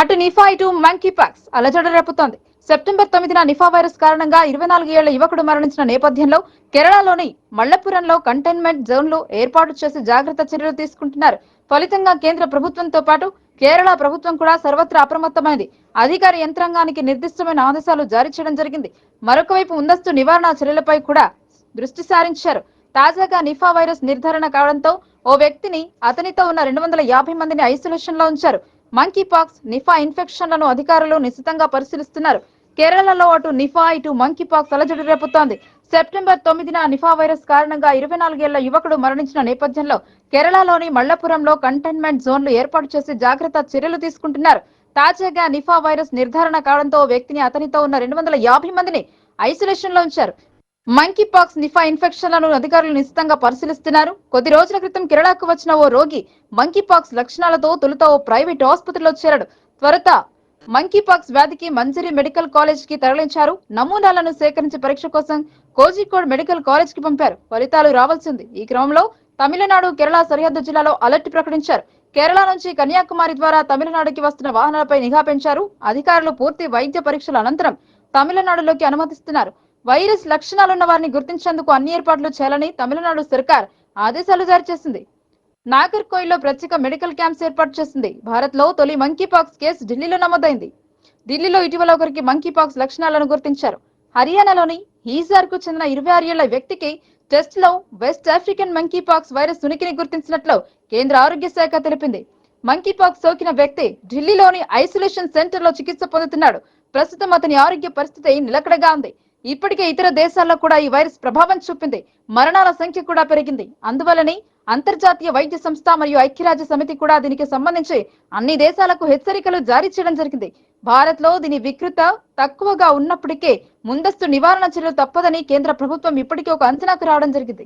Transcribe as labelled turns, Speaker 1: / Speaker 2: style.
Speaker 1: అటు నిఫా ఇటు monkey pox అలజడ రేపుతోంది. సెప్టెంబర్ తొమ్మిదిన నిఫా వైరస్ కారణంగా ఇరవై నాలుగు ఏళ్ళ యువకుడు మరణించిన నేపథ్యంలో కేరళలోని మల్లపురంలో కంటైన్మెంట్ జోన్లు ఏర్పాటు చేసి జాగ్రత్త చర్యలు తీసుకుంటున్నారు. ఫలితంగా కేంద్ర ప్రభుత్వంతో పాటు కేరళ ప్రభుత్వం కూడా సర్వత్రా అప్రమత్తమైంది. అధికార యంత్రాంగానికి నిర్దిష్టమైన ఆదేశాలు జారీ చేయడం జరిగింది. మరొక వైపు ముందస్తు నివారణ చర్యలపై కూడా దృష్టి సారించారు. తాజాగా నిఫా వైరస్ నిర్ధారణ కావడంతో ఓ వ్యక్తిని అతనితో ఉన్న రెండు వందల యాభై మందిని ఐసోలేషన్లో ఉంచారు. మంకీ పాక్స్ నిఫా ఇన్ఫెక్షన్లను అధికారులు నిశితంగా పరిశీలిస్తున్నారు. కేరళలో అటు నిఫా ఇటు మంకీ పాక్స్ అలజడి రేపుతోంది. సెప్టెంబర్ తొమ్మిదిన నిఫా వైరస్ కారణంగా ఇరవై నాలుగేళ్ళ యువకుడు మరణించిన నేపథ్యంలో కేరళలోని మల్లపురంలో కంటైన్మెంట్ జోన్లు ఏర్పాటు చేసి జాగ్రత్త చర్యలు తీసుకుంటున్నారు. తాజాగా నిఫా వైరస్ నిర్ధారణ కావడంతో ఓ వ్యక్తిని అతనితో ఉన్న రెండు వందల యాభై మందిని ఐసోలేషన్లో ఉంచారు. మంకీ పాక్స్ నిఫా ఇన్ఫెక్షన్లను అధికారులు నిశ్చితంగా పరిశీలిస్తున్నారు. కొద్ది రోజుల క్రితం కేరళకు వచ్చిన ఓ రోగి మంకీ పాక్స్ లక్షణాలతో తొలుత ఓ ప్రైవేట్ ఆసుపత్రిలో చేరాడు. త్వరత మంకీ పాక్స్ వ్యాధికి మంజరి మెడికల్ కాలేజ్కి తరలించారు. నమూనాలను సేకరించి పరీక్ష కోసం కోజికోడ్ మెడికల్ కాలేజ్కి పంపారు. ఫలితాలు రావాల్సింది. ఈ క్రమంలో తమిళనాడు కేరళ సరిహద్దు జిల్లాలో అలర్ట్ ప్రకటించారు. కేరళ నుంచి కన్యాకుమారి ద్వారా తమిళనాడుకి వస్తున్న వాహనాలపై నిఘా పెంచారు. అధికారులు పూర్తి వైద్య పరీక్షల అనంతరం తమిళనాడులోకి అనుమతిస్తున్నారు. వైరస్ లక్షణాలున్న వారిని గుర్తించేందుకు అన్ని ఏర్పాట్లు చేయాలని తమిళనాడు సర్కార్ ఆదేశాలు జారీ చేసింది. నాగర్కోయిల్లో ప్రత్యేక మెడికల్ క్యాంప్స్ ఏర్పాటు చేసింది. భారత్లో తొలి మంకీ పాక్స్ కేసు ఢిల్లీలో నమోదైంది. ఢిల్లీలో ఇటీవల ఒకరికి మంకీ పాక్స్ లక్షణాలను గుర్తించారు. హర్యానాలోని హీజార్కు చెందిన ఇరవై ఆరు ఏళ్ళ వ్యక్తికి టెస్ట్లో West African monkeypox virus ఉనికిని గుర్తించినట్లు కేంద్ర ఆరోగ్య శాఖ తెలిపింది. మంకీ పాక్స్ సోకిన వ్యక్తి ఢిల్లీలోని ఐసోలేషన్ సెంటర్లో చికిత్స పొందుతున్నాడు. ప్రస్తుతం అతని ఆరోగ్య పరిస్థితి నిలకడగా ఉంది. ఇప్పటికే ఇతర దేశాల్లో కూడా ఈ వైరస్ ప్రభావం చూపింది. మరణాల సంఖ్య కూడా పెరిగింది. అందువలనే అంతర్జాతీయ వైద్య సంస్థ మరియు ఐక్యరాజ్య సమితి కూడా దీనికి సంబంధించి అన్ని దేశాలకు హెచ్చరికలు జారీ చేయడం జరిగింది. భారత్లో దీని వికృత తక్కువగా ఉన్నప్పటికే ముందస్తు నివారణ చర్యలు తప్పదని కేంద్ర ప్రభుత్వం ఇప్పటికే ఒక అంచనాకు రావడం జరిగింది.